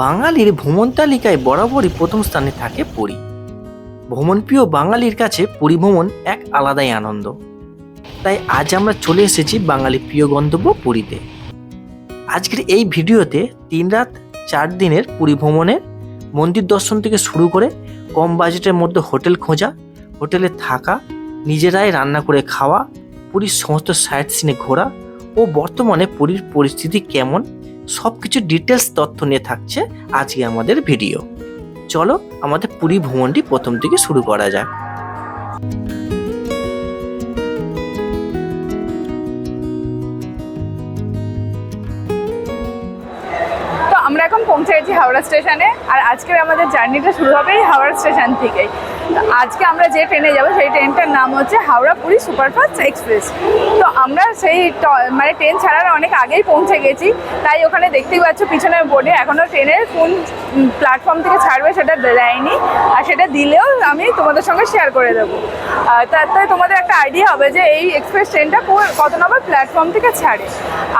বাঙালির ভ্রমণ তালিকায় বরাবরই প্রথম স্থানে থাকে পুরী। ভ্রমণপ্রিয় বাঙালির কাছে পুরী ভ্রমণ এক আলাদাই আনন্দ। তাই আজ আমরা চলে এসেছি বাঙালি প্রিয় গন্তব্য পুরীতে। আজকের এই ভিডিওতে তিন রাত চার দিনের পুরী ভ্রমণের মন্দির দর্শন থেকে শুরু করে কম বাজেটের মধ্যে হোটেল খোঁজা, হোটেলে থাকা, নিজেরাই রান্না করে খাওয়া, পুরীর সমস্ত সাইট সিনে ঘোরা ও বর্তমানে পুরীর পরিস্থিতি কেমন সব কিছু ডিটেলস তথ্য নিয়ে থাকছে আজকে আমাদের ভিডিও চলো আমাদের পুরী ভ্রমণটি প্রথম থেকে শুরু করা যাক। আমরা এখন পৌঁছে গেছি হাওড়া স্টেশনে, আর আজকের আমাদের জার্নিটা শুরু হবে হাওড়া স্টেশন থেকেই। তো আজকে আমরা যে ট্রেনে যাব সেই ট্রেনটার নাম হচ্ছে হাওড়া পুরী সুপারফাস্ট এক্সপ্রেস। তো আমরা সেই মানে ট্রেন ছাড়ার অনেক আগেই পৌঁছে গেছি তাই ওখানে দেখতেই পাচ্ছ পিছনের বোর্ডে এখনও ট্রেনের কোন প্ল্যাটফর্ম থেকে ছাড়বে সেটা দেয়নি আর সেটা দিলেও আমি তোমাদের সঙ্গে শেয়ার করে দেবো। আহ, তাতে তোমাদের একটা আইডিয়া হবে যে এই এক্সপ্রেস ট্রেনটা কত নম্বর প্ল্যাটফর্ম থেকে ছাড়ে।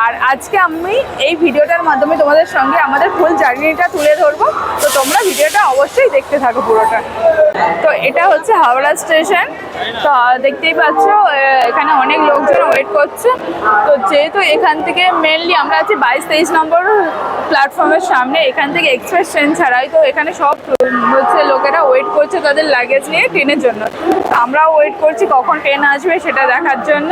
আর আজকে আমি এই ভিডিওটার মাধ্যমে তোমাদের সঙ্গে আমাদের ফুল জার্নিটা তুলে ধরবো তো তোমরা ভিডিওটা অবশ্যই দেখতে থাকো পুরোটা। তো এটা হচ্ছে হাওড়া স্টেশন। তো দেখতেই পাচ্ছ এখানে অনেক লোকজন ওয়েট করছে। তো, যেহেতু এখান থেকে মেনলি আমরা আছি বাইশ তেইশ নম্বর প্ল্যাটফর্মের সামনে, এখান থেকে এক্সপ্রেস ট্রেন ছাড়াই তো এখানে সব হচ্ছে লোকেরা ওয়েট করছে তাদের লাগেজ নিয়ে ট্রেনের জন্য। আমরাও ওয়েট করছি কখন ট্রেন আসবে সেটা দেখার জন্য।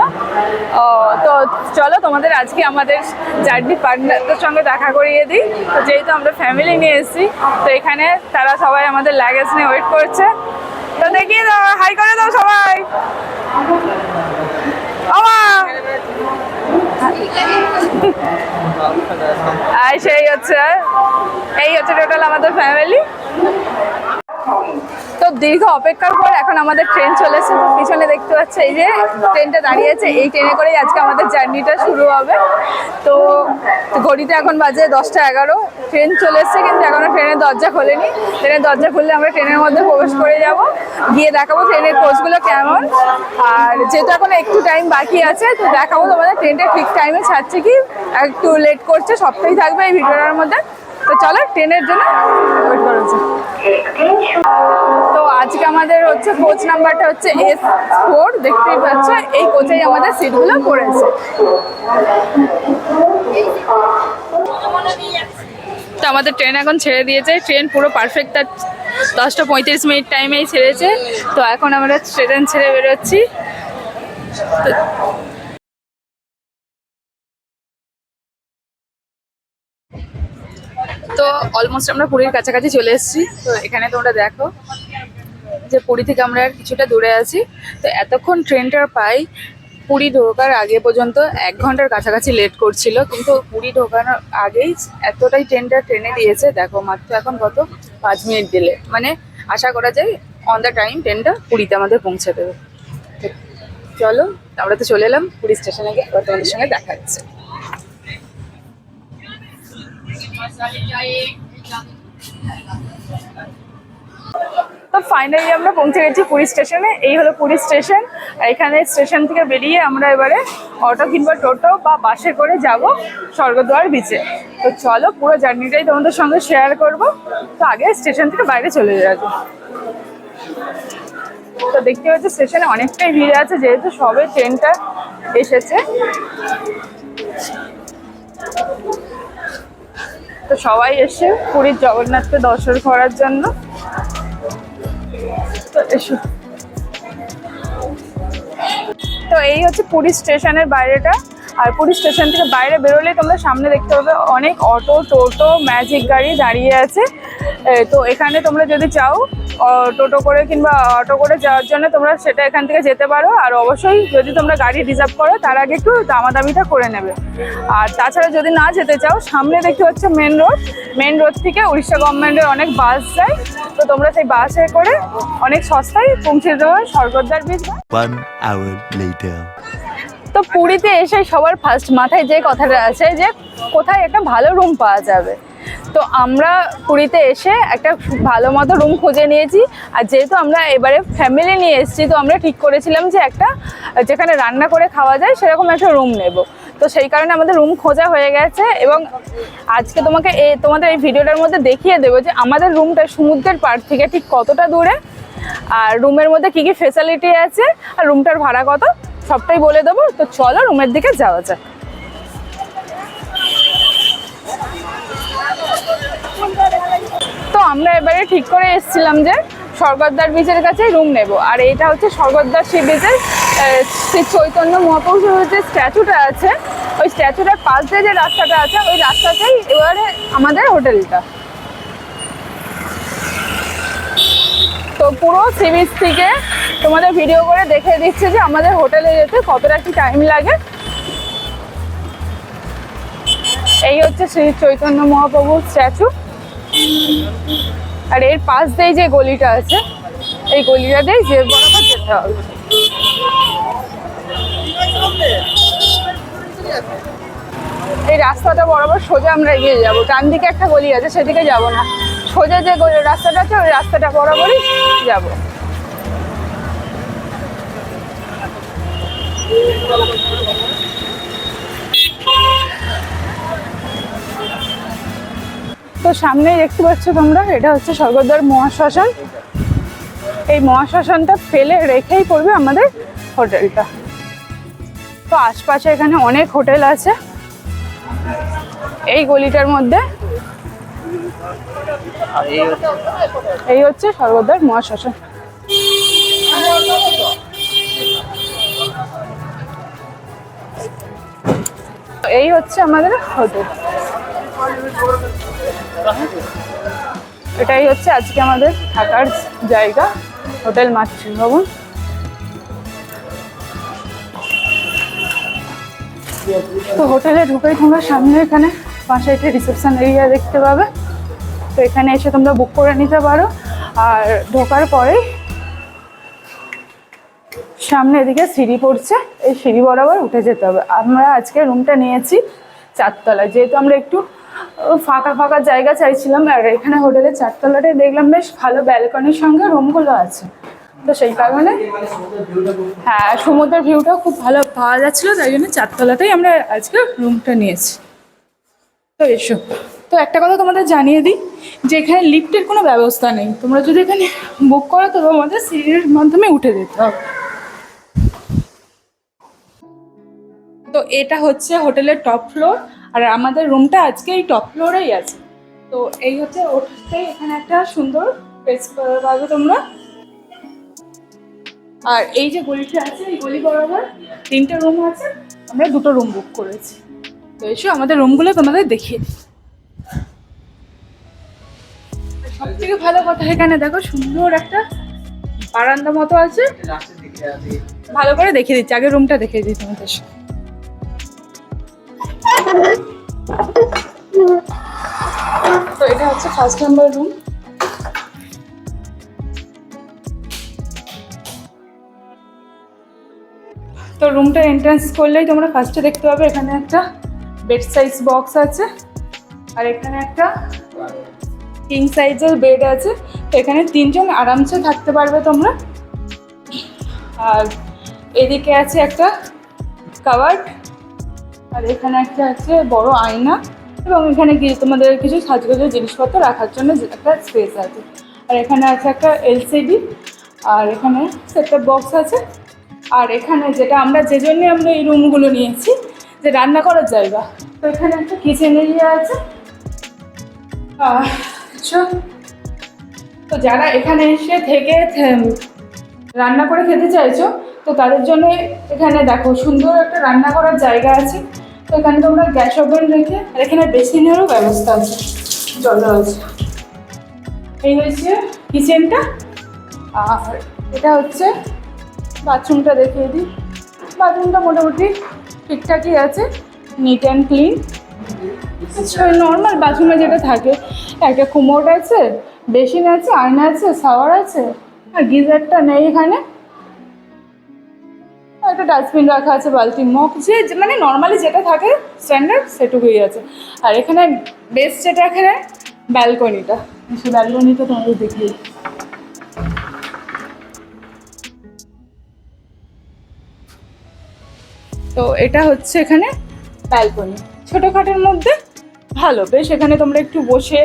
তো, চলো তোমাদের আজকে আমাদের জার্নি পার্টনারদের সঙ্গে দেখা করিয়ে দিই। তো, যেহেতু আমরা ফ্যামিলি নিয়ে এসেছি, তো এখানে তারা সবাই আমাদের লাগেজ নিয়ে ওয়েট করছে। তো দেখিয়ে দাও হাই করে দাও সবাই। আর সেই হচ্ছে, এই হচ্ছে টোটাল আমাদের ফ্যামিলি দীর্ঘ অপেক্ষার পর এখন আমাদের ট্রেন চলেছে। পিছনে দেখতে পাচ্ছে এই যে ট্রেনটা দাঁড়িয়েছে এই ট্রেনে করেই আজকে আমাদের জার্নিটা শুরু হবে। তো ঘড়িতে এখন বাজে দশটা এগারো। ট্রেন চলে কিন্তু এখনও ট্রেনের দরজা খোলেনি। ট্রেনের দরজা খুললে আমরা ট্রেনের মধ্যে প্রবেশ করে যাব। গিয়ে দেখাবো ট্রেনের কোচগুলো কেমন। আর যেহেতু এখন একটু টাইম বাকি আছে, তো দেখাবো তোমাদের ট্রেনটা ঠিক টাইমে ছাড়ছে কি, একটু লেট করছে সবটাই থাকবে এই ভিডিওটার মধ্যে। তো চলো, ট্রেনের জন্য ওয়েট করেছে তো আজকে আমাদের হচ্ছে কোচ নাম্বারটা হচ্ছে এস ফোর দেখতেই পাচ্ছ, এই কোচেই আমাদের সিটগুলো পড়েছে। তো আমাদের ট্রেন এখন ছেড়ে দিয়েছে ট্রেন পুরো পারফেক্ট তার দশটা পঁয়ত্রিশ মিনিট টাইমেই ছেড়েছে। তো এখন আমরা ট্রেন ছেড়ে বেরোচ্ছি। তো- তো অলমোস্ট আমরা পুরীর কাছাকাছি চলে এসেছি। তো এখানে তোমরা দেখো যে পুরী থেকে আমরা আর কিছুটা দূরে আছি। তো এতক্ষণ ট্রেনটা পাই পুরী ঢোকার আগে পর্যন্ত এক ঘণ্টার কাছাকাছি লেট করছিল। কিন্তু পুরী ঢোকানোর আগেই এতটাই ট্রেনটা ট্রেনে দিয়েছে। দেখো মাত্র এখন কত? পাঁচ মিনিট দিলে মানে আশা করা যায় অন দ্য টাইম ট্রেনটা পুরীতে আমাদের পৌঁছে দেবে। চলো, আমরা তো চলে এলাম পুরী স্টেশনে গিয়ে তোমাদের সঙ্গে দেখা হচ্ছে। তো ফাইনালি আমরা পৌঁছে গেছি পুরী স্টেশনে এই হলো পুরী স্টেশন এখানে স্টেশন থেকে বেরিয়ে আমরা এবারে অটো কিংবা টোটো বা বাসে করে যাব স্বর্গদ্বার বিচে তো চলো পুরো জার্নিটাই তোমাদের সঙ্গে শেয়ার করব। তো আগে স্টেশন থেকে বাইরে চলে যাব তো দেখতে পাচ্ছি স্টেশনে অনেকটাই ভিড় আছে, যেহেতু সবে ট্রেনটা এসেছে। তো সবাই এসে পুরীর জগন্নাথকে দর্শন করার জন্য। তো এসো। তো এই হচ্ছে পুরী স্টেশনের বাইরেটা। আর পুরী স্টেশন থেকে বাইরে বেরোলে তোমরা সামনে দেখতে পাবে অনেক অটো, টোটো ম্যাজিক গাড়ি দাঁড়িয়ে আছে। তো এখানে তোমরা যদি চাও টোটো করে কিংবা অটো করে যাওয়ার জন্য তোমরা সেটা এখান থেকে যেতে পারো। আর অবশ্যই যদি তোমরা গাড়ি রিজার্ভ করো, তার আগে একটু দামাদামিটা করে নেবে। আর তাছাড়া যদি না যেতে চাও, সামনে দেখতে হচ্ছে মেন রোড মেন রোড থেকে উড়িষ্যা গভর্নমেন্টের অনেক বাস যায়। তো তোমরা সেই বাসে করে অনেক সস্তায় পৌঁছে দেওয়া স্বর্গদ্বার বীজ. তো পুরীতে এসে সবার ফার্স্ট মাথায় যে কথাটা আছে যে কোথায় একটা ভালো রুম পাওয়া যাবে। তো আমরা পুরীতে এসে একটা ভালো মতো রুম খুঁজে নিয়েছি। আর যেহেতু আমরা এবারে ফ্যামিলি নিয়ে এসেছি, তো আমরা ঠিক করেছিলাম যে একটা, যেখানে রান্না করে খাওয়া যায় সেরকম একটা রুম নেব। তো সেই কারণে আমাদের রুম খোঁজা হয়ে গেছে এবং আজকে তোমাকে এ, তোমাদের এই ভিডিওটার মধ্যে দেখিয়ে দেবো যে আমাদের রুমটা সমুদ্রের পাড় থেকে ঠিক কতটা দূরে, আর রুমের মধ্যে কি কি ফেসিলিটি আছে, আর রুমটার ভাড়া কত। সবটাই বলে দেবো। তো চলো রুমের দিকে যাওয়া যাক। তো আমরা এবারে ঠিক করে এসেছিলাম যে স্বর্গদ্বার বিচের কাছে রুম নেব। আর এটা হচ্ছে স্বর্গদ্বার সি বিচের শ্রী চৈতন্য মহাপুরুষের যে স্ট্যাচুটা আছে, ওই স্ট্যাচুটার পাশ দিয়ে যে রাস্তাটা আছে, ওই রাস্তাতেই এবারে আমাদের হোটেলটা পুরো সি বিচ থেকে তোমাদের ভিডিও করে দেখে দিচ্ছে যে আমাদের হোটেলে যেতে কতটা কি টাইম লাগে। এই হচ্ছে শ্রী চৈতন্য মহাপ্রভুর স্ট্যাচু আর এর পাশ দিয়ে যে গলিটা আছে, এই গলিটা দিয়ে যে বরাবর যেতে হবে। এই রাস্তাটা বরাবর সোজা আমরা এগিয়ে যাব। ডান দিকে একটা গলি আছে, সেদিকে যাব না। সোজা যে রাস্তাটা আছে, ওই রাস্তাটা বরাবরই যাব। তো সামনেই দেখতে পাচ্ছ তোমরা, এটা হচ্ছে স্বর্গদ্বার মহাশ্মশান। এই মহাশ্মশানটা ফেলে রেখেই পড়বে আমাদের হোটেলটা। তো আশপাশে এখানে অনেক হোটেল আছে। এই গলিটার মধ্যে এই হচ্ছে সর্বদার মহাশ্মশান। এই হচ্ছে আমাদের হোটেল এটাই হচ্ছে আজকে আমাদের থাকার জায়গা, হোটেল মাতৃ ভবন তো হোটেলে ঢুকেই তোমরা সামনে এখানে পাশে একটা রিসেপশন এরিয়া দেখতে পাবে। তো এখানে এসে তোমরা বুক করে নিতে পারো। আর ঢোকার পরেই সামনে এদিকে সিঁড়ি পড়ছে। এই সিঁড়ি বরাবর উঠে যেতে হবে। আমরা আজকে রুমটা নিয়েছি চারতলায়। যেহেতু আমরা একটু ফাঁকা ফাঁকা জায়গা চাইছিলাম, আর এখানে হোটেলের চারতলাটাই দেখলাম, বেশ ভালো ব্যালকনির সঙ্গে রুমগুলো আছে। তো সেই কারণে হ্যাঁ সমুদ্রের ভিউটাও খুব ভালো পাওয়া যাচ্ছিল, তাই জন্য চারতলাতেই আমরা আজকে রুমটা নিয়েছি। এসো। তো একটা কথা তোমাদের জানিয়ে দিই, যে এখানে লিফটের কোনো ব্যবস্থা নেই। তোমরা যদি এখানে বুক করো, তো তোমাদের সিঁড়ির মাধ্যমে উঠে যেতে হবে। তো এটা হচ্ছে হোটেলের টপ ফ্লোর আর আমাদের রুমটা আজকে এই টপ ফ্লোরেই আছে। তো এই হচ্ছে ওঠতেই এখানে একটা সুন্দর পেজ পাবে তোমরা। আর এই যে গলিটা আছে, এই গলি বরাবর তিনটে রুম আছে। আমরা দুটো রুম বুক করেছি। তো এসো, আমাদের রুমগুলো তোমাদের দেখিয়ে সব থেকে ভালো কথা এখানে দেখো, সুন্দর একটা বারান্দা মতো আছে। ভালো করে দেখিয়ে দিচ্ছি, আগে রুমটা দেখিয়ে দিই তোমাদের তো এটা হচ্ছে ফার্স্ট নাম্বার রুম তো রুমটা এন্ট্রান্স করলেই তোমরা ফার্স্টে দেখতে পাবে এখানে একটা বেড সাইজ বক্স আছে, আর এখানে একটা কিং সাইজের বেড আছে। এখানে তিনজন আরামসে থাকতে পারবে তোমরা। আর এদিকে আছে একটা কাবার্ড আর এখানে একটা আছে বড় আয়না, এবং এখানে কি তোমাদের কিছু সাজগোজের জিনিসপত্র রাখার জন্য একটা স্পেস আছে। আর এখানে আছে একটা এলসিডি আর এখানে সেটআপ বক্স আছে। আর এখানে যেটা আমরা যে জন্যে আমরা এই রুমগুলো নিয়েছি যে রান্না করার জায়গা। তো এখানে একটা কিচেন এরিয়া আছে। তো যারা এখানে এসে থেকে রান্না করে খেতে চাইছো, তো তাদের জন্য এখানে দেখো, সুন্দর একটা রান্না করার জায়গা আছে। তো এখানে তোমরা গ্যাস ওভেন রেখে, আর এখানে বেসিনেরও ব্যবস্থা আছে। জল আছে। এই হয়েছে কিচেনটা আর এটা হচ্ছে বাথরুমটা দেখিয়ে দিই। বাথরুমটা মোটামুটি ঠিকঠাকই আছে নিট অ্যান্ড ক্লিন নর্মাল বাথরুমে যেটা থাকে, একটা কুমোড আছে, বেসিন আছে, আয়না আছে, শাওয়ার আছে, আর গিজারটা নেই এখানে। একটা ডাস্টবিন রাখা আছে, বালতি মগ, যে মানে নর্মালি যেটা থাকে স্ট্যান্ডার্ড সেটুকুই আছে। আর এখানে বেস্ট যেটা এখানে ব্যালকনিটা সেই ব্যালকনিটা তোমাদের দেখিয়ে তো এটা হচ্ছে এখানে ব্যালকনি ছোটোখাটোর মধ্যে ভালো, বেশ এখানে তোমরা একটু বসে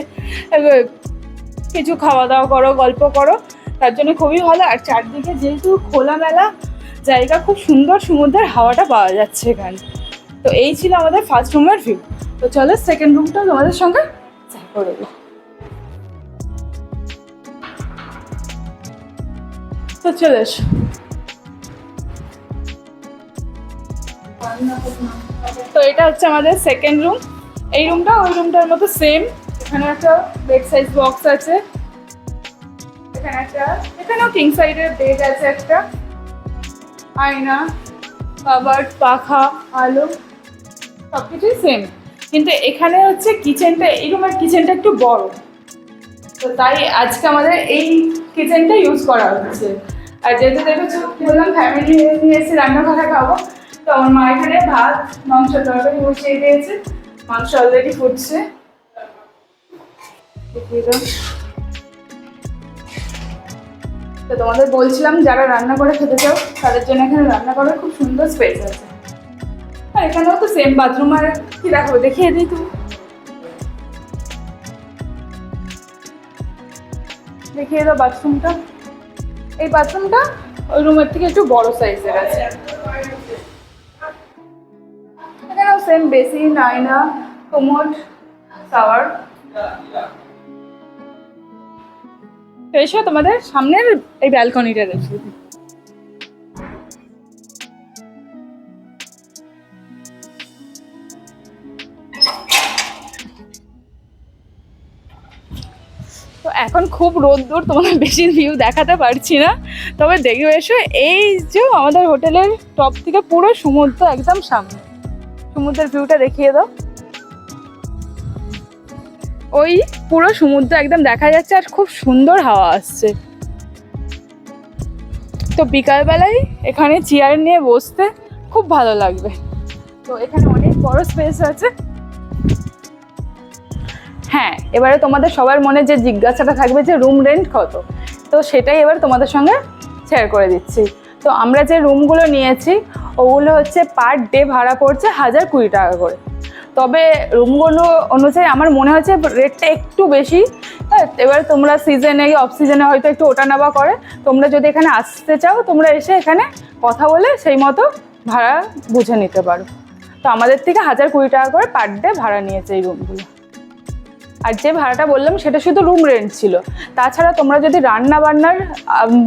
কিছু খাওয়া দাওয়া করো, গল্প করো, তার জন্য খুবই ভালো। আর চারদিকে যেহেতু খোলামেলা জায়গা, খুব সুন্দর সমুদ্রের হাওয়াটা পাওয়া যাচ্ছে এখানে। তো এই ছিল আমাদের ফার্স্ট রুমের ভিউ তো চলো সেকেন্ড রুমটা তোমাদের সঙ্গে করে দেবো তো চলে এসো। তো এটা হচ্ছে আমাদের সেকেন্ড রুম এই রুমটা ওই রুমটার মতো সেম এখানে একটা বেড সাইজ বক্স আছে। এখানে একটা, এখানেও কিং সাইডের বেড আছে একটা। আয়না কাবার্ড পাখা, আলো সব কিছুই সেম কিন্তু এখানে হচ্ছে কিচেনটা এই রুমের কিচেনটা একটু বড়। তো তাই আজকে আমাদের এই কিচেনটা ইউজ করা হচ্ছে। আর যেহেতু দেখেছ, বললাম ফ্যামিলি নিয়ে এসে রান্না করা খাব। তো আমার মা এখানে ভাত, মাংস, তরকারি বসিয়ে দিয়েছে। মাংস অলরেডি ফুটছে। তো তোমাদের বলছিলাম, যারা রান্না করে খেতে চাও, তাদের জন্য এখানে রান্না করার খুব সুন্দর স্পেস আছে। আর এখানেও তো সেম বাথরুম আর কি দেখো দেখিয়ে দিই তুমি। দেখিয়ে দাও বাথরুমটা এই বাথরুমটা ওই রুমের থেকে একটু বড় সাইজের আছে। এখানেও সেম বেসিন আয়না কোমোড শাওয়ার তো এসো তোমাদের সামনের এই ব্যালকনিটা দিই তো এখন খুব রোদ্দুর, তোমাদের বেশি ভিউ দেখাতে পারছি না। তবে দেখবে এসো, এই যে আমাদের হোটেলের টপ থেকে পুরো সমুদ্র একদম সামনে। সমুদ্রের ভিউটা দেখিয়ে দাও। ওই পুরো সমুদ্র একদম দেখা যাচ্ছে আর খুব সুন্দর হাওয়া আসছে। তো বিকালবেলায় এখানে চেয়ার নিয়ে বসতে খুব ভালো লাগবে। তো এখানে অনেক বড় স্পেস আছে। হ্যাঁ এবারে তোমাদের সবার মনে যে জিজ্ঞাসাটা থাকবে যে রুম রেন্ট কত? তো সেটাই এবার তোমাদের সঙ্গে শেয়ার করে দিচ্ছি। তো আমরা যে রুমগুলো নিয়েছি ওগুলো হচ্ছে পার ডে ভাড়া পড়ছে হাজার কুড়ি টাকা করে। তবে রুমগুলো অনুযায়ী আমার মনে হচ্ছে রেটটা একটু বেশি। হ্যাঁ এবার তোমরা সিজনে অফ সিজনে হয়তো একটু ওটা নেওয়া করে। তোমরা যদি এখানে আসতে চাও, তোমরা এসে এখানে কথা বলে সেই মতো ভাড়া বুঝে নিতে পারো। তো আমাদের থেকে হাজার কুড়ি টাকা করে পার ডে ভাড়া নিয়েছে এই রুমগুলো আর যে ভাড়াটা বললাম, সেটা শুধু রুম রেন্ট ছিল। তাছাড়া তোমরা যদি রান্না বান্নার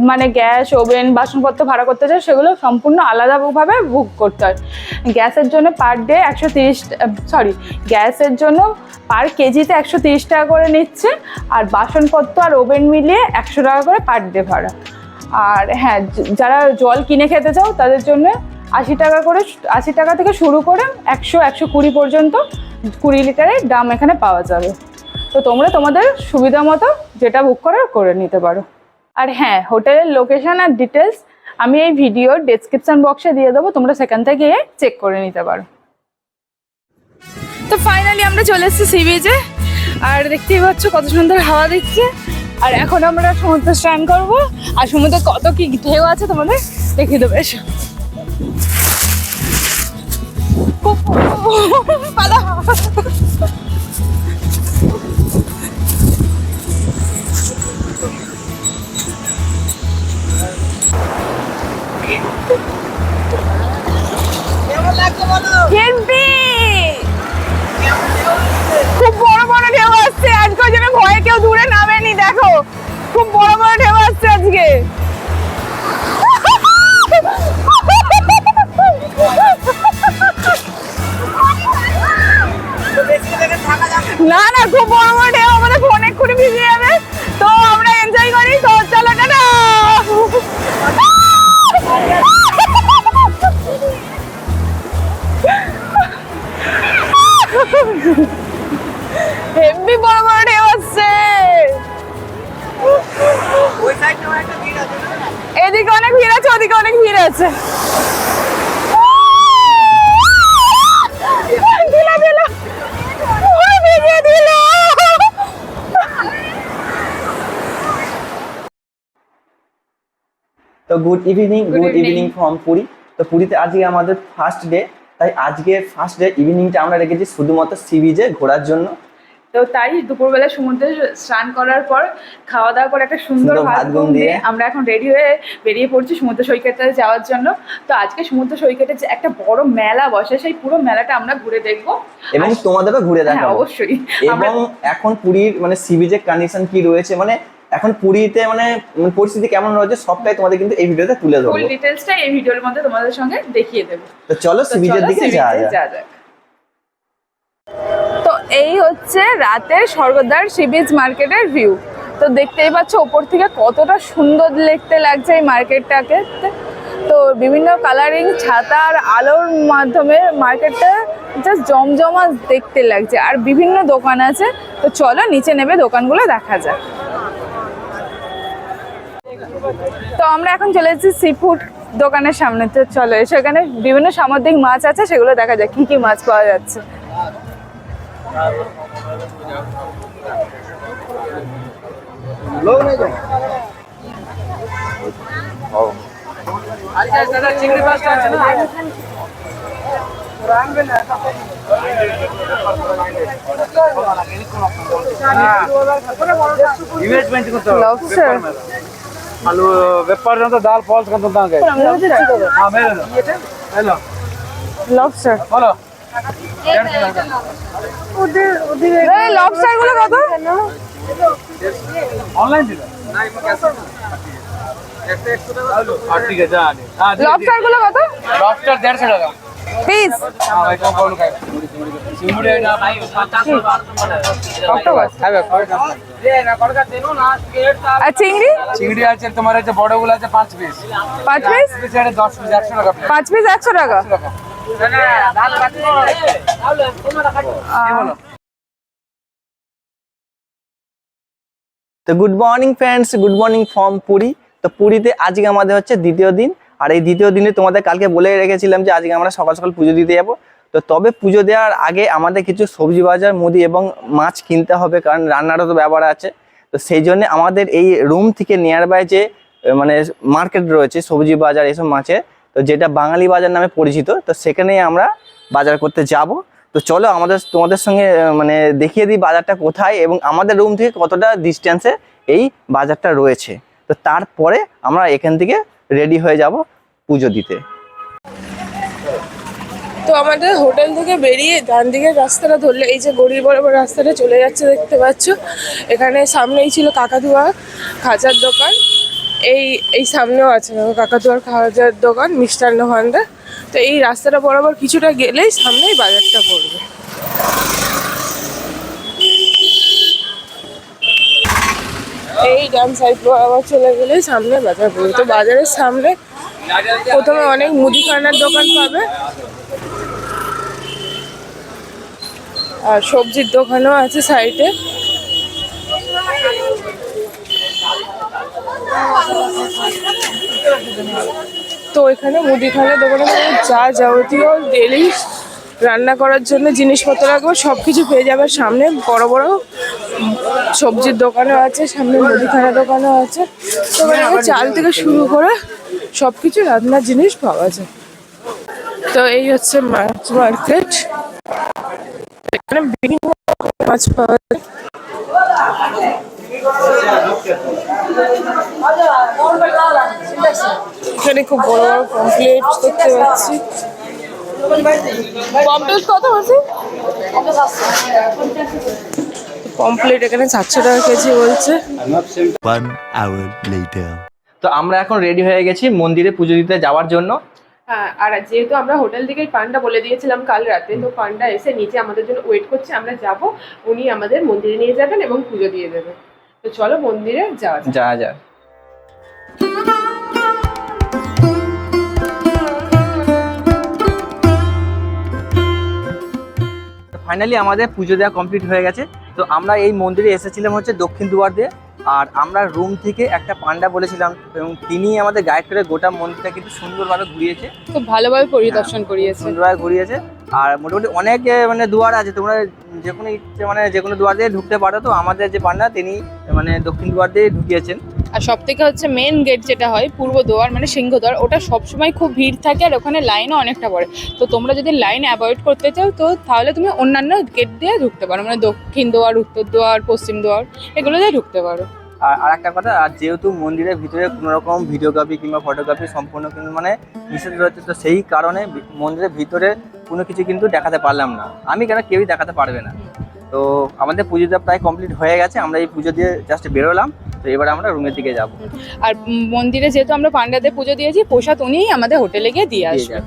মানে গ্যাস, ওভেন, বাসনপত্র ভাড়া করতে চাও, সেগুলো সম্পূর্ণ আলাদাভাবে বুক করতে হয়। গ্যাসের জন্য পার ডে একশো তিরিশ সরি গ্যাসের জন্য পার কেজিতে একশো তিরিশ টাকা করে নিচ্ছে, আর বাসনপত্র আর ওভেন মিলিয়ে একশো টাকা করে পার ডে ভাড়া। আর হ্যাঁ যারা জল কিনে খেতে চাও, তাদের জন্য আশি টাকা করে, আশি টাকা থেকে শুরু করে একশো একশো কুড়ি পর্যন্ত কুড়ি লিটারের দাম এখানে পাওয়া যাবে। তো তোমরা তোমাদের সুবিধা মতো যেটা বুক করার করে নিতে পারো আর হ্যাঁ হোটেলের লোকেশন আর ডিটেলস আমি এই ভিডিওর ডেসক্রিপশন বক্সে দিয়ে দেবো তোমরা সেখান থেকে গিয়ে চেক করে নিতে পারো তো ফাইনালি আমরা চলে এসেছি সি বিচে আর দেখতেই পাচ্ছ কত সুন্দর হাওয়া দিচ্ছে আর এখন আমরা সমুদ্রে স্নান করব আর সমুদ্রে কত কি ঢেউ আছে তোমাদের দেখিয়ে দেবো এসো পালা খুব বড় বড় ঢেউ আসছে। আজকে ওই জন্য ভয়ে কেউ দূরে নামেনি, দেখো। খুব বড় বড় ঢেউ আসছে আজকে। না না, খুব বড় বড় ঢেউ, আমাদের ফোন এক্ষুনি ভিজে যাবে। ওদিকে অনেক ভিড় আছে। তো good evening good evening from Puri তো পুরীতে আজকে আমাদের ফার্স্ট ডে তাই আজকে ফার্স্ট ডে ইভিনিংটা আমরা রেখেছি শুধুমাত্র সি বিচে ঘোরার জন্য। তো তাই দুপুরবেলা সমুদ্রে স্নান করার পর খাওয়া দাওয়া করে একটা সুন্দর ভাত ঘুম দিয়ে আমরা এখন রেডি হয়ে বেরিয়ে পড়ছি সমুদ্র সৈকতে যাওয়ার জন্য। তো আজকে সমুদ্র সৈকতে যে একটা বড় মেলা বসে সেই পুরো মেলাটা আমরা ঘুরে দেখব। এবং তোমাদেরও ঘুরে হ্যাঁ দেখাবো। অবশ্যই। এবং এখন পুরীর মানে সি বিচের কন্ডিশন কি রয়েছে মানে এখন পুরীতে মানে মানে পরিস্থিতি কেমন রয়েছে সবটাই তোমাদের কিন্তু এই ভিডিওতে তুলে ফুল ধরবো ডিটেলসটা এই ভিডিওর মধ্যে তোমাদের সঙ্গে দেখিয়ে দেবো। তো চলো তো সি বিচের চলো দিকে যাওয়া যাক। এই হচ্ছে রাতের স্বর্গদ্বার সি বিচ মার্কেটের ভিউ। তো দেখতেই পাচ্ছ, ওপর থেকে কতটা সুন্দর দেখতে লাগছে এই মার্কেটটাকে। তো বিভিন্ন কালারিং ছাতা আর আলোর মাধ্যমে মার্কেটটা জাস্ট জমজমা দেখতে লাগছে। আর বিভিন্ন দোকান আছে। তো চলো নিচে নেবে দোকানগুলো দেখা যাক। তো আমরা এখন চলে এসেছি সি ফুড দোকানের সামনে। তো চলো সেখানে বিভিন্ন সামুদ্রিক মাছ আছে, সেগুলো দেখা যায় কি কি মাছ পাওয়া যাচ্ছে। লবস্টার వాళ్ళు వెప్పాడంతా దాల్ ఫాల్స్ కంత హలో লবস্টার హలో লবস্টারগুলো কত? অনলাইন দিল ঠিক আছে লবস্টারগুলো কত? লবস্টার দেড়শো টাকা। পিস হ্যাঁ ভাই কম করুন খাই। চিংড়ি অক্টোপাস খাবে আর চিংড়ি? চিংড়ি আছে তোমার আছে বড়গুলো আছে পাঁচ পিস পাঁচ পিস পিস আছে দশ পিস একশো টাকা। পাঁচ পিস একশো টাকা? আহ, তো good morning friends good morning from Puri তো পুরীতে আজকে আমাদের হচ্ছে দ্বিতীয় দিন। আর এই দ্বিতীয় দিনে তোমাদের কালকে বলে রেখেছিলাম যে আজকে আমরা সকাল সকাল পুজো দিতে যাব। তো তবে পুজো দেওয়ার আগে আমাদের কিছু সবজি বাজার, মুদি এবং মাছ কিনতে হবে, কারণ রান্নারও তো ব্যাপার আছে। তো সেই জন্য আমাদের এই রুম থেকে নিয়ার বাই যে মানে মার্কেট রয়েছে, সবজি বাজার, এসব মাছের তো যেটা বাঙালি বাজার নামে পরিচিত, তো সেখানেই আমরা বাজার করতে যাব। তো চলো আমাদের, তোমাদের সঙ্গে মানে দেখিয়ে দিই বাজারটা কোথায় এবং আমাদের রুম থেকে কতটা ডিস্টেন্সে এই বাজারটা রয়েছে। তো তারপরে আমরা এখান থেকে রেডি হয়ে যাব পুজো দিতে। তো আমাদের হোটেল থেকে বেরিয়ে ডান দিকের রাস্তাটা ধরলে এই যে গড়ির বরাবর রাস্তাটা চলে যাচ্ছে দেখতে পাচ্ছ। এখানে সামনেই ছিল কাকাতুয়া খাঁচার দোকান। এই এই সামনেও আছে কাকাতুয়ার খাঁচার দোকান, মিষ্টান্ন ভান্ডার। তো এই রাস্তাটা বরাবর কিছুটা গেলেই সামনেই বাজারটা পড়বে। এই ডান সাইড বরাবর চলে গেলেই সামনে বাজার পড়বে। তো বাজারের সামনে প্রথমে অনেক মুদিখানার দোকান পাবে। আর সবজির দোকানও আছে সাইডে তো এখানে মুদিখানার দোকানে যা যাবতীয় ডেলি রান্না করার জন্য জিনিসপত্র লাগবে সব কিছু পেয়ে যাবে। সামনে বড় বড় সবজির দোকানও আছে, সামনে মুদিখানা দোকানও আছে। তো চাল থেকে শুরু করে সব কিছু রান্নার জিনিস পাওয়া যায়। তো এই হচ্ছে মাছ মার্কেট। এখানে বিভিন্ন মাছ পাওয়া যায়। এখানে খুব বড় বড় পমপ্লেট দেখতে পাচ্ছি। পমপ্লেট কত আছে পমপ্লেট এখানে সাতশো টাকা কেজি বলছে। One hour later. তো আমরা এখন রেডি হয়ে গেছি মন্দিরে পুজো দিতে যাওয়ার জন্য। হ্যাঁ আর যেহেতু আমরা হোটেল থেকে পান্ডা বলে দিয়েছিলাম কাল রাতে তো পান্ডা এসে নিচে আমাদের জন্য ওয়েট করছে আমরা যাব উনি আমাদের মন্দিরে নিয়ে যাবেন এবং পুজো দিয়ে দেবেন। তো চলো মন্দিরে যাওয়া যাক। যা যা ফাইনালি আমাদের পুজো দেওয়া কমপ্লিট হয়ে গেছে। তো আমরা এই মন্দিরে এসেছিলাম হচ্ছে দক্ষিণ দুয়ার দিয়ে। আর আমরা রুম থেকে একটা পান্ডা বলেছিলাম এবং তিনি আমাদের গাইড করে গোটা মন্দিরটা কিন্তু সুন্দরভাবে ঘুরিয়েছে। খুব ভালোভাবে পরিদর্শন করিয়েছে। সুন্দরভাবে ঘুরিয়েছে। আর মোটামুটি অনেক মানে দুয়ার আছে। তোমরা যে কোনো ইচ্ছে মানে যে কোনো দুয়ার দিয়ে ঢুকতে পারো। তো আমাদের যে পান্ডা তিনি মানে দক্ষিণ দুয়ার দিয়ে ঢুকিয়েছেন। আর সব থেকে হচ্ছে মেন গেট যেটা হয়, পূর্ব দুয়ার মানে সিংহদ্বার ওটা সবসময় খুব ভিড় থাকে আর ওখানে লাইনও অনেকটা পড়ে। তো তোমরা যদি লাইন অ্যাভয়েড করতে চাও, তো তাহলে তুমি অন্যান্য গেট দিয়ে ঢুকতে পারো। মানে দক্ষিণ দুয়ার, উত্তর দুয়ার, পশ্চিম দুয়ার, এগুলো দিয়ে ঢুকতে পারো। আর আর একটা কথা, আর যেহেতু মন্দিরের ভিতরে কোনো রকম ভিডিওগ্রাফি কিংবা ফটোগ্রাফি সম্পূর্ণ কিন্তু মানে নিষেধ রয়েছে, তো সেই কারণে মন্দিরের ভিতরে কোনো কিছু কিন্তু দেখাতে পারলাম না। আমি কেন কেউই দেখাতে পারবে না? তো আমাদের পুজোটা প্রায় কমপ্লিট হয়ে গেছে আমরা এই পুজো দিয়ে জাস্ট বেরোলাম তো এবার আমরা রুমের দিকে যাব। আর মন্দিরে যেহেতু আমরা পান্ডাদের পুজো দিয়েছি প্রসাদ উনিই আমাদের হোটেলে গিয়ে দিয়ে আসবে।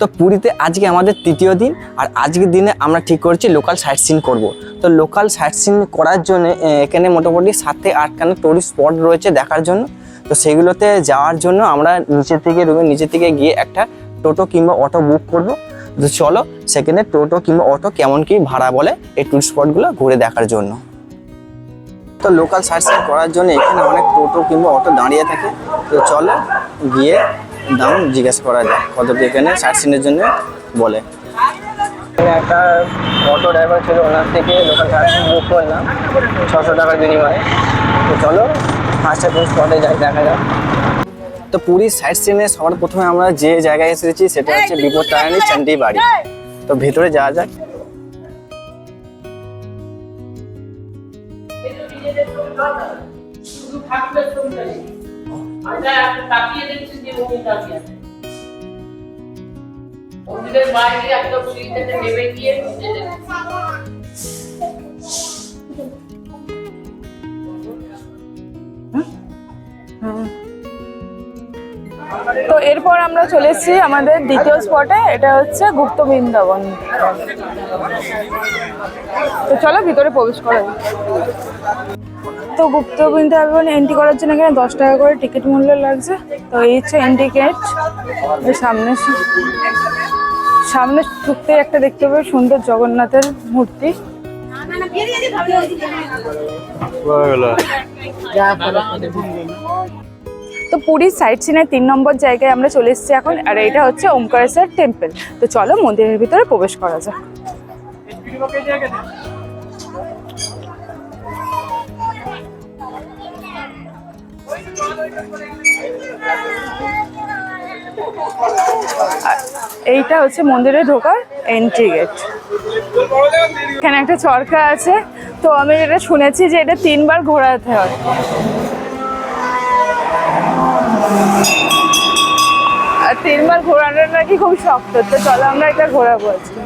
তো পুরীতে আজকে আমাদের তৃতীয় দিন আর আজকের দিনে আমরা ঠিক করছি লোকাল সাইট সিন করব। তো লোকাল সাইট সিন করার জন্য এখানে মোটামুটি সাত থেকে আটখানা টুরিস্ট স্পট রয়েছে দেখার জন্য। তো সেগুলোতে যাওয়ার জন্য আমরা নিচের থেকে রুমের নিচের থেকে গিয়ে একটা টোটো কিংবা অটো বুক করব। তো চলো সেখানে টোটো কিংবা অটো কেমন কি ভাড়া বলে এই টুরিস্ট স্পটগুলো ঘুরে দেখার জন্য। তো লোকাল সিন করার জন্য এখানে অনেক টোটো কিংবা অটো দাঁড়িয়ে থাকে। তো চলো গিয়ে দাম জিজ্ঞেস করা যায় কত এখানে সিনের জন্য বলে। একটা অটো ড্রাইভার ছিল, ওনার থেকে লোকাল সিন বুক করলাম, ছশো টাকার বিনিময়ে। তো চলো ফার্স্টে স্পটে যাই, দেখা যাক। তো পুরীর সাইট সিনে সবার প্রথমে আমরা যে জায়গায় এসেছি সেটা হচ্ছে বিপত্তারিণী চান্ডি বাড়ি তো ভেতরে যাওয়া যাক। মন্দিরের তো এরপর আমরা চলে এসেছি আমাদের দ্বিতীয় স্পটে এটা হচ্ছে গুপ্ত বৃন্দাবন। তো চলো ভিতরে প্রবেশ করা যাক। তো গুপ্ত বৃন্দাবন এন্ট্রি করার জন্য এখানে দশ টাকা করে টিকিট মূল্য লাগছে। তো এই হচ্ছে এন্ট্রি গেট সামনে সামনে ঢুকতে একটা দেখতে পাবে সুন্দর জগন্নাথের মূর্তি। তো পুরীর সাইড সিনের তিন নম্বর জায়গায় আমরা চলে এসেছি এখন, আর এটা হচ্ছে ওমকারেশ্বর টেম্পল। তো চলো মন্দিরের ভিতরে প্রবেশ করা যাক। এইটা হচ্ছে মন্দিরে ঢোকার এন্ট্রি গেট এখানে একটা চরকা আছে। তো আমি এটা শুনেছি যে এটা তিনবার ঘোরাতে হয়। আর তিনবার ঘোরানোর নাকি খুব শক্ত, তো চলো আমরা এটা ঘোরাবো আজকে।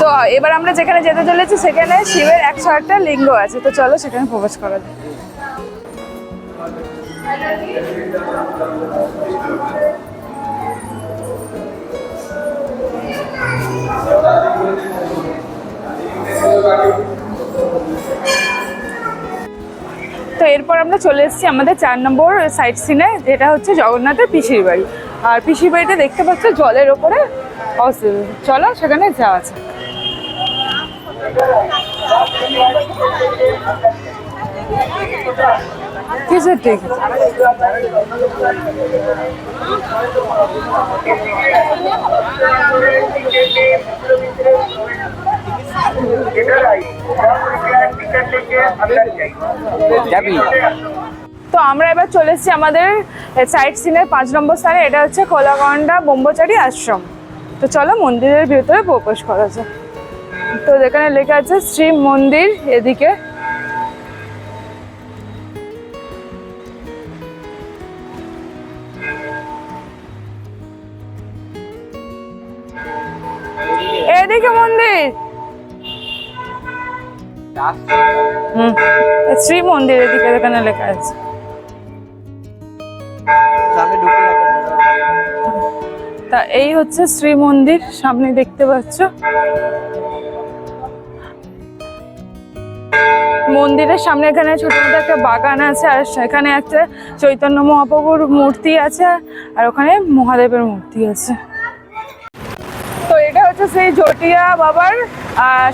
তো এবার আমরা যেখানে যেতে চলেছি, সেখানে শিবের একশো আটটা লিঙ্গ আছে, তো চলো সেখানে প্রবেশ করা যায় তো এরপর আমরা চলে এসেছি আমাদের চার নম্বর সাইট সিনে যেটা হচ্ছে জগন্নাথের পিসির বাড়ি। আর পিসির বাড়িটা দেখতে পাচ্ছ, জলের ওপরে চলো, সেখানে যাওয়া কিছু ঠিক আছে তো আমরা এবার চলে এসেছি আমাদের সাইট সিনের পাঁচ নম্বর স্থানে। এটা হচ্ছে কোলাগন্ডা ব্রহ্মচারী আশ্রম। তো চলো মন্দিরের ভিতরে প্রবেশ করা যায় তো যেখানে লেখা আছে, শ্রী মন্দির এদিকে। এদিকে মন্দির! হুম শ্রী মন্দির এদিকে এখানে লেখা আছে। তা এই হচ্ছে শ্রী মন্দির সামনে দেখতে পাচ্ছ। মন্দিরের সামনে এখানে ছোট মতো একটা বাগান আছে আর সেখানে একটা চৈতন্য মহাপ্রভুর মূর্তি আছে আর ওখানে মহাদেবের মূর্তি আছে। হচ্ছে সেই জটিয়া বাবার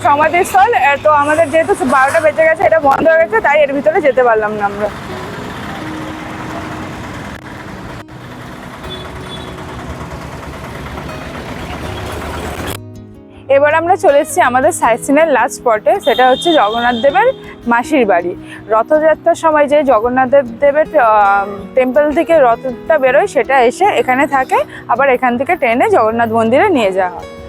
সমাধিস্থল। তো আমাদের যেহেতু বারোটা বেজে গেছে, এটা বন্ধ হয়ে গেছে, তাই এর ভিতরে যেতে পারলাম না আমরা। এবার আমরা চলে এসেছি আমাদের সাইট সিনের লাস্ট স্পটে সেটা হচ্ছে জগন্নাথ দেবের মাসির বাড়ি। রথযাত্রার সময় যে জগন্নাথ দেব- দেবের টেম্পল থেকে রথটা বেরোয়, সেটা এসে এখানে থাকে, আবার এখান থেকে ট্রেনে জগন্নাথ মন্দিরে নিয়ে যাওয়া হয়।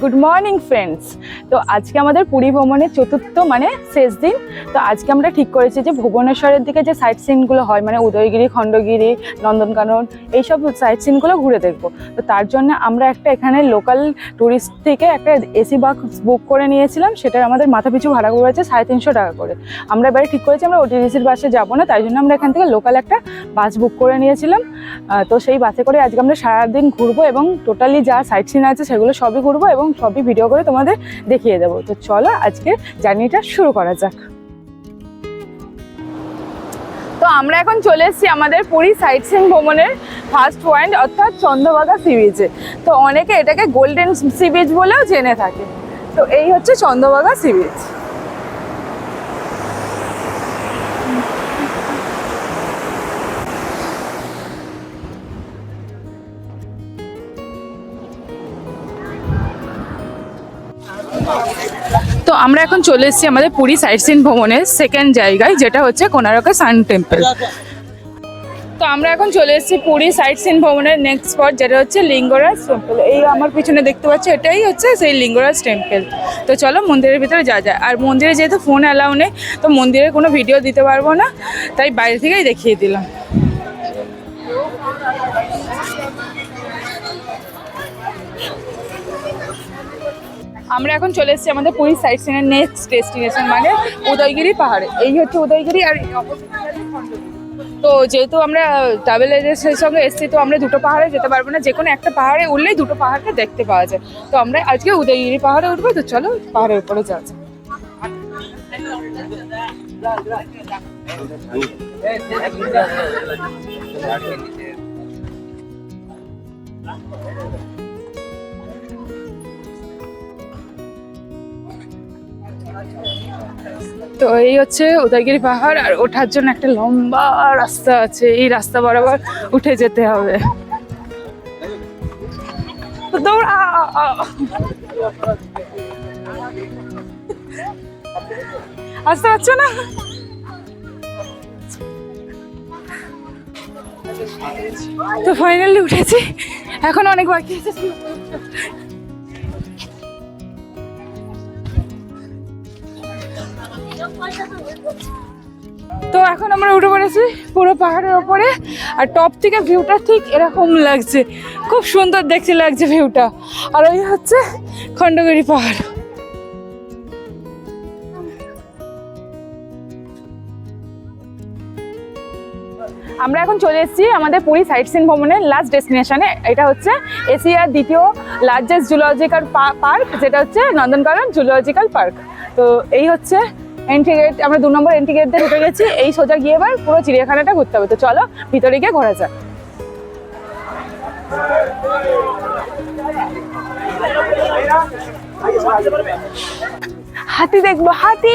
গুড মর্নিং ফ্রেন্ডস তো আজকে আমাদের পুরী ভ্রমণের চতুর্থ মানে শেষ দিন। তো আজকে আমরা ঠিক করেছি যে ভুবনেশ্বরের দিকে যে সাইট সিনগুলো হয় মানে উদয়গিরি, খণ্ডগিরি, নন্দনকানন, এইসব সাইট সিনগুলো ঘুরে দেখব। তো তার জন্য আমরা একটা এখানে লোকাল ট্যুরিস্ট থেকে একটা এসি বাস বুক করে নিয়েছিলাম। সেটার আমাদের মাথা পিছু ভাড়া করেছে সাড়ে তিনশো টাকা করে। আমরা এবারে ঠিক করেছি আমরা ওটিডিসির বাসে যাব না, তাই জন্য আমরা এখান থেকে লোকাল একটা বাস বুক করে নিয়েছিলাম। তো সেই বাসে করে আজকে আমরা সারাদিন ঘুরবো এবং টোটালি যা সাইট সিন আছে সেগুলো সবই ঘুরবো এবং সবই ভিডিও করে তোমাদের দেখিয়ে দেবো। তো চলো আজকে জার্নিটা শুরু করা যাক। তো আমরা এখন চলে এসেছি আমাদের পুরী সাইট সিং ভ্রমণের ফার্স্ট পয়েন্ট অর্থাৎ চন্দ্রভাগা সি বিচে তো অনেকে এটাকে গোল্ডেন সি বিচ বলেও জেনে থাকে। তো এই হচ্ছে চন্দ্রভাগা সি বিচ আমরা এখন চলে এসেছি আমাদের পুরী সাইট সিন ভ্রমণের সেকেন্ড জায়গায়, যেটা হচ্ছে কোনারকা সান টেম্পল তো আমরা এখন চলে এসেছি পুরী সাইট সিন ভ্রমণের নেক্সট স্পট যেটা হচ্ছে লিঙ্গরাজ টেম্পল এই আমার পিছনে দেখতে পাচ্ছি, এটাই হচ্ছে সেই লিঙ্গরাজ টেম্পল তো চলো মন্দিরের ভিতরে যা যায় আর মন্দিরে যেহেতু ফোন অ্যালাউ নেই, তো মন্দিরে কোনো ভিডিও দিতে পারব না, তাই বাইরে থেকেই দেখিয়ে দিলাম। আমরা এখন চলে এসেছি আমাদের পুরী সাইড সিনের নেক্সট ডেস্টিনেশন মানে উদয়গিরি পাহাড়ে এই হচ্ছে উদয়গিরি আর। তো যেহেতু আমরা ট্রাভেল এজেন্সির সঙ্গে এসেছি, তো আমরা দুটো পাহাড়ে যেতে পারব না যে কোনো একটা পাহাড়ে উঠলেই দুটো পাহাড়কে দেখতে পাওয়া যায় তো আমরা আজকে উদয়গিরি পাহাড়ে উঠবো, তো চলো পাহাড়ের উপরে যাওয়া যাক। তো এই হচ্ছে উদয়গিরি পাহাড়, আর ওঠার জন্য একটা লম্বা রাস্তা আছে। এই রাস্তা বরাবর উঠে যেতে হবে। দৌড়া! আসতে পারছ না? তো ফাইনালি উঠেছি। এখন অনেক বাকি আছে। তো এখন আমরা উঠে পড়েছি পুরো পাহাড়ের ওপরে, আর টপ থেকে ভিউটা ঠিক এরকম লাগছে। খুব সুন্দর দেখতে লাগছে ভিউটা আর ওই হচ্ছে খণ্ডগিরি পাহাড়। আমরা এখন চলে এসেছি আমাদের পুরী সাইট সিন ভ্রমণের লাস্ট ডেস্টিনেশনে এটা হচ্ছে এশিয়ার দ্বিতীয় লার্জেস্ট জুলজিক্যাল পার্ক যেটা হচ্ছে নন্দনকানন জুলজিক্যাল পার্ক তো এই হচ্ছে এন্ট্রি গেট আমরা দু নম্বর এন্ট্রি গেট দিয়ে ঢুকে গেছি। এই সোজা গিয়ে এবার পুরো চিড়িয়াখানাটা ঘুরতে হবে। তো চলো, ভিতরে গিয়ে ঘোরা যাক। হাতি দেখব, হাতি!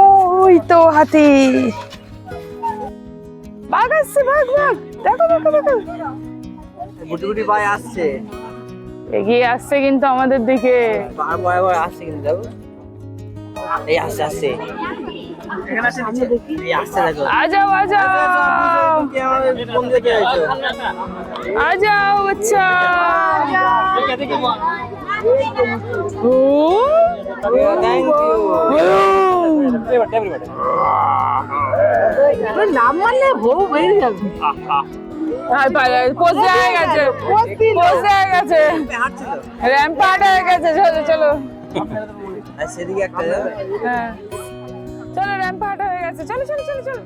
ওই তো হাতি। বাঘ আসছে বাঘ বাঘ। দেখো দেখো দেখো। গুটি ভাই আসছে। এগিয়ে আসছে কিন্তু আমাদের দিকে। আসছে কিন্তু দেখো। এই আসছে আসছে। আজাও আজাও আজাও বাচ্চা। ও থ্যাংক ইউ নাম মানলে বউ বেরিয়ে যাবে পোস্ট হয়ে গেছে পোস্ট হয়ে গেছে র্যাম্পার্ট হয়ে গেছে চলো চলো। আর সেদিকে একটা হ্যাঁ। চলো র্যাম্পার্ট হয়ে গেছে। চলো চলো চলো চলো।